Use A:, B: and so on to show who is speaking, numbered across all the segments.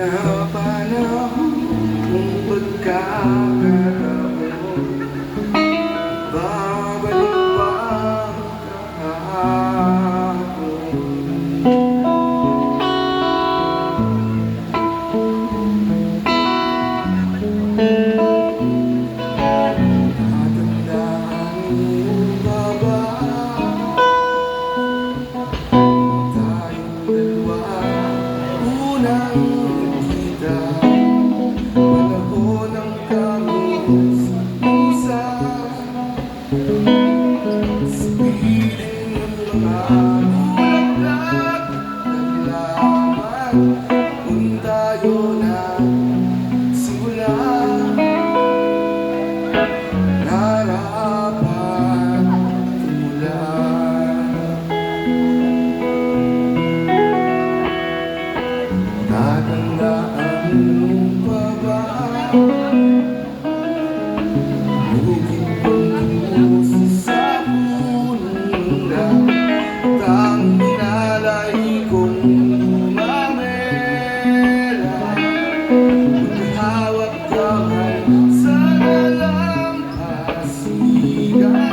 A: Panahon kung pagkakataon kung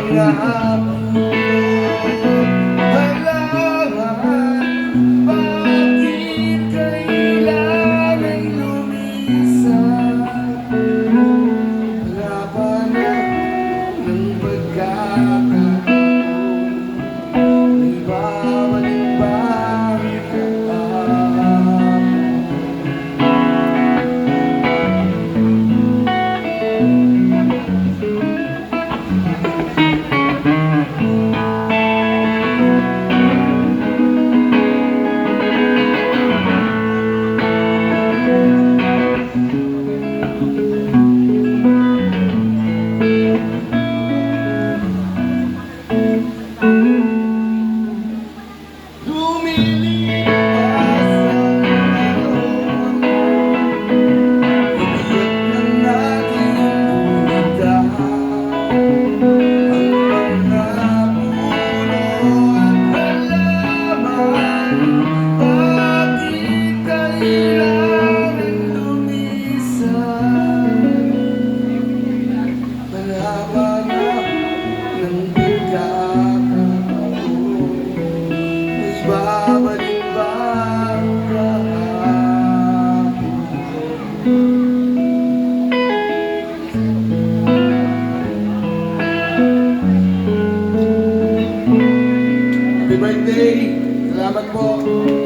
A: Abraham. birthday. Salamat po.